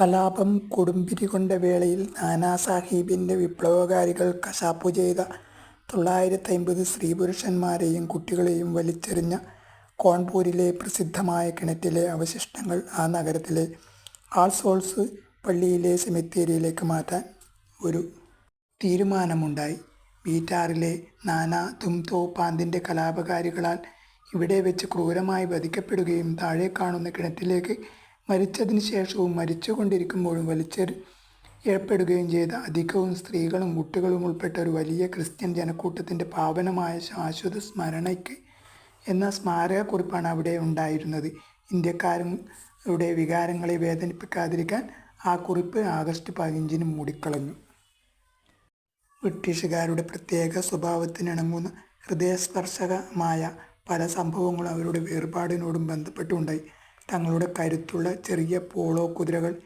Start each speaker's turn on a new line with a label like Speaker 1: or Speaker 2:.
Speaker 1: കലാപം കൊടുമ്പിരി കൊണ്ട വേളയിൽ നാനാ സാഹിബിന്റെ വിപ്ലവകാരികൾ കശാപ്പു ചെയ്ത തൊള്ളായിരത്തമ്പത് സ്ത്രീപുരുഷന്മാരെയും കുട്ടികളെയും വലിച്ചെറിഞ്ഞ കോൺപൂരിലെ പ്രസിദ്ധമായ കിണറ്റിലെ അവശിഷ്ടങ്ങൾ ആ നഗരത്തിലെ ആൾസോൾസ് പള്ളിയിലെ സെമിത്തേരിയിലേക്ക് മാറ്റാൻ ഒരു തീരുമാനമുണ്ടായി. ബീറ്റാറിലെ നാനാ തുംതോ പാന്തിന്റെ കലാപകാരികളാൽ ഇവിടെ വെച്ച് ക്രൂരമായി വധിക്കപ്പെടുകയും താഴെ കാണുന്ന കിണറ്റിലേക്ക് മരിച്ചതിനു ശേഷവും മരിച്ചുകൊണ്ടിരിക്കുമ്പോഴും വലിച്ചെറിയപ്പെടുകയും ചെയ്ത അധികവും സ്ത്രീകളും കുട്ടികളും ഉൾപ്പെട്ട ഒരു വലിയ ക്രിസ്ത്യൻ ജനക്കൂട്ടത്തിന്റെ പാവനമായ ശാശ്വത സ്മരണയ്ക്ക് എന്ന സ്മാരകക്കുറിപ്പാണ് അവിടെ ഉണ്ടായിരുന്നത്. ഇന്ത്യക്കാരുടെ വികാരങ്ങളെ വേദനിപ്പിക്കാതിരിക്കാൻ ആ കുറിപ്പ് ആഗസ്റ്റ് പതിനഞ്ചിന് മൂടിക്കളഞ്ഞു. ബ്രിട്ടീഷുകാരുടെ പ്രത്യേക സ്വഭാവത്തിനിണങ്ങുന്ന ഹൃദയസ്പർശകമായ പല സംഭവങ്ങളും അവരുടെ വേർപാടിനോടും ബന്ധപ്പെട്ട് ഉണ്ടായി. തങ്ങളുടെ കരുത്തുള്ള ചെറിയ പോളോ കുതിരകൾ